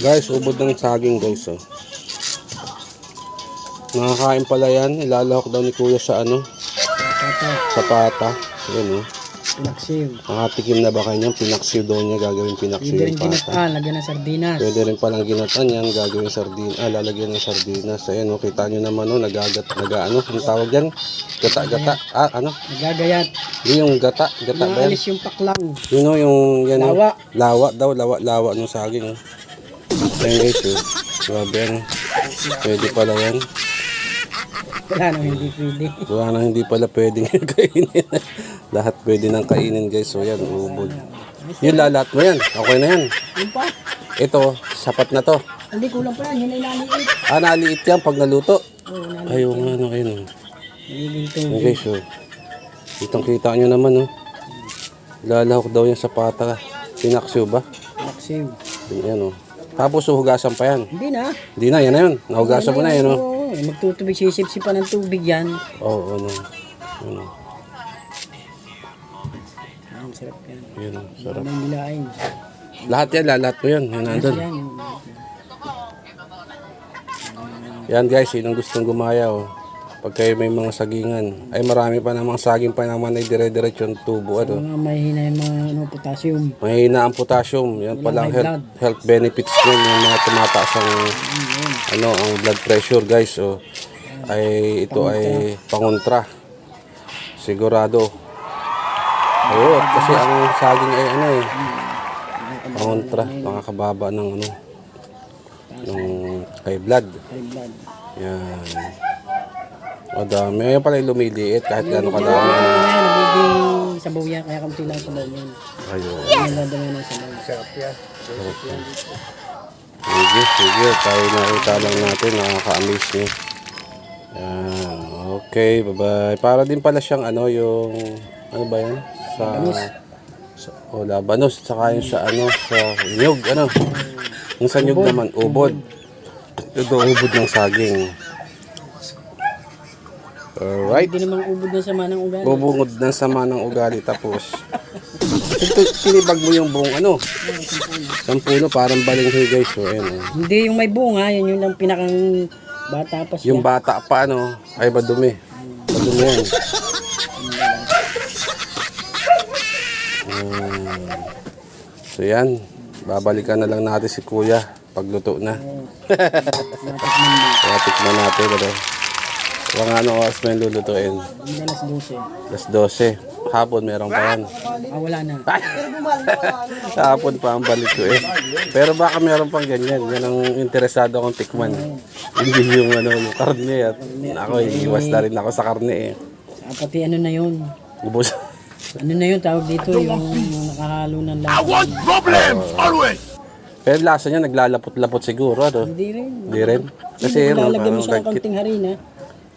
Guys, ubod ng saging guys oh. Nakakain pala yan. Ilalahok daw ni kuya sa ano? Tata, Sa pata. Yan oh. pinaksiw. Nakatikim na ba kanyang pinaksiw daw niya gagawin Pwede pinaksiw rin yung pata. ginataan, lagyan ng sardinas. Pwede rin palang ginatan yan, gagawin sardin, ah, lalagyan ng sardinas. Ayan, oh, kita nyo naman, oh, nagagat, naga, ano, ang tawag yan? Gata, gata, ah, ano? Nagagayat. Yun yung gata, gata ba yan? Naalis yung paklang. Yun oh, yung, yan. Lawa. Lawa daw, lawa, lawa ng saging, oh. Ayan guys, oh. Grabe yan. Pwede pala yan. Wala nang hindi pwede. Wala na hindi pala pwedeng kainin. Lahat pwede nang kainin guys, so yan, ubod. Yun, lalat mo yan, okay na yan. Yung pa. Ito, sapat na to. Hindi kulang pa yan. Yun ay naliit. Ah, naliit yan pag naluto. Oo, naliit. Ayaw nga, ano, ayun, guys, oh. Kitang kita nyo naman, oh. Lalahok daw yan sa pata. Pinaksiw ba? Pinaksiw. Yan, oh. Tapos huhugasan pa yan. Hindi na. Hindi na, yan na yun. Nahugasan mo na yan, oh. Oo, magtutubig sisip-sipan ng tubig yan. Oo, ano. Ano. Ang sarap yan. Yan, oh. Sarap. Yung nilain? Lahat yan, lalat mo yan. Yan, nandun. Yan. Yan guys, sinong gustong gumaya, oh. Pag kayo may mga sagingan. Ay, marami pa namang saging pa naman ay dire-diretso yung tubo, ano. Mga mahina yung mga ano, potassium. Mahina ang potassium. Yan palang health, health benefits din yung mga tumataas ang ano ang blood pressure guys. So ay ito ay pangontra. Sigurado. Oo, kasi ang saging ay ano eh pangontra, nakakababa ng ano ng high blood. High blood. Yan. O dami. Ayun pala yung lumiliit kahit gano'ng kadami. Ayan, nagiging sabaw yan. Kaya kamti lang sabaw yan. Ayun. Yes! Ang dadami ng sabaw. Sige, sige. Tayo nakita lang natin. Nakaka-amaze niyo. Yan. Okay, bye-bye. Para din pala siyang ano, yung... Ano ba yan? Sa... sa o, labanos. Saka yung sa ano, sa nyug. Ano? Yung sa nyug naman, ubod. Ito, ubod ng saging. Alright. Hindi namang ubod na sama ng ugali. Bubungod ng sama ng ugali tapos. Ito, tinibag mo yung buong ano. Sampuno, parang balinghoy guys. So, ayan, oh. Hindi yung may bunga, yun yung lang pinakang bata pa siya. Yung bata pa ano, ay madumi. Madumi yan. Mm. So yan, babalikan na lang natin si kuya pagluto na. Kaya tikman natin. Mga ano oras mo yung lulutuin? Hindi alas 12. Alas 12. Hapon meron pa yan. Ah, wala na. Hapon pa ang balik ko eh. Pero baka meron pang ganyan. Yan ang interesado akong tikman. Hindi yung ano, yung karne. At ako, iwas na rin ako sa karne eh. Ah, pati ano na yun. Ubus. Ano na yun, tawag dito yung nakahalo ng lahat. Pero lasa niya naglalapot-lapot siguro. Ano? Hindi rin. Hindi rin. Kasi ano, Lalagyan mo siya ng konting harina.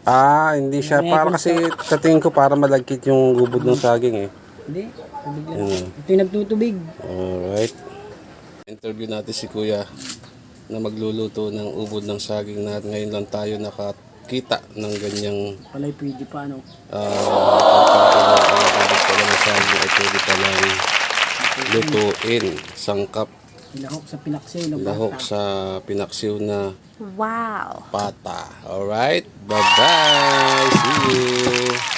Ah, hindi siya. Para kasi sa tingin ko para malagkit yung gubod ng saging eh. Hindi. Tubig lang. Ano. Ito yung nagtutubig. Alright. Interview natin si Kuya na magluluto ng ubod ng saging na ngayon lang tayo nakakita ng ganyang Palay pwede pa ano. uh, pagkain ng saging ay pwede palang lutuin, sangkap, Lahok sa pinaksiw na Lahok bata. sa pinaksiw na wow. pata. Alright? Bye-bye. See you.